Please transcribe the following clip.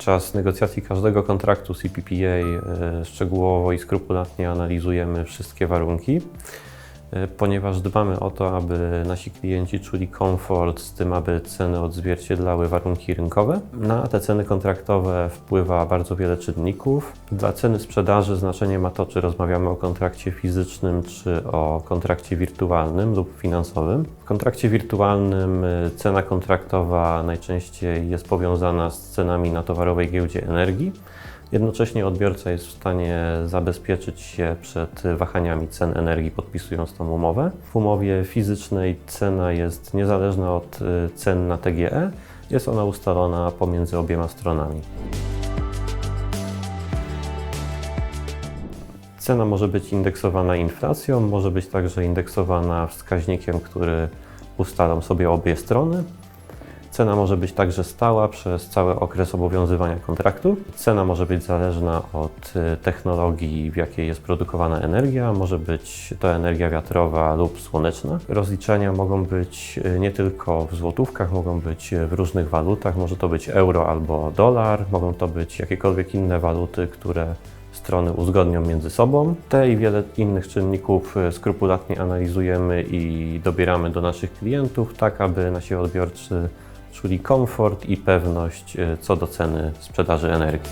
Podczas negocjacji każdego kontraktu CPPA e, szczegółowo i skrupulatnie analizujemy wszystkie warunki, ponieważ dbamy o to, aby nasi klienci czuli komfort z tym, aby ceny odzwierciedlały warunki rynkowe. Na te ceny kontraktowe wpływa bardzo wiele czynników. Dla ceny sprzedaży znaczenie ma to, czy rozmawiamy o kontrakcie fizycznym, czy o kontrakcie wirtualnym lub finansowym. W kontrakcie wirtualnym y, cena kontraktowa najczęściej jest powiązana z cenami na towarowej giełdzie energii. Jednocześnie odbiorca jest w stanie zabezpieczyć się przed wahaniami cen energii, podpisując tą umowę. W umowie fizycznej cena jest niezależna od y, cen na TGE. Jest ona ustalona pomiędzy obiema stronami. Cena może być indeksowana inflacją, może być także indeksowana wskaźnikiem, który ustalą sobie obie strony. Cena może być także stała przez cały okres obowiązywania kontraktu. Cena może być zależna od y, technologii, w jakiej jest produkowana energia. Może być to energia wiatrowa lub słoneczna. Rozliczenia mogą być y, nie tylko w złotówkach, mogą być w różnych walutach. Może to być euro albo dolar, mogą to być jakiekolwiek inne waluty, które strony uzgodnią między sobą. Te i wiele innych czynników y, skrupulatnie analizujemy i dobieramy do naszych klientów, tak aby nasi odbiorcy czuli komfort i pewność y, co do ceny sprzedaży energii.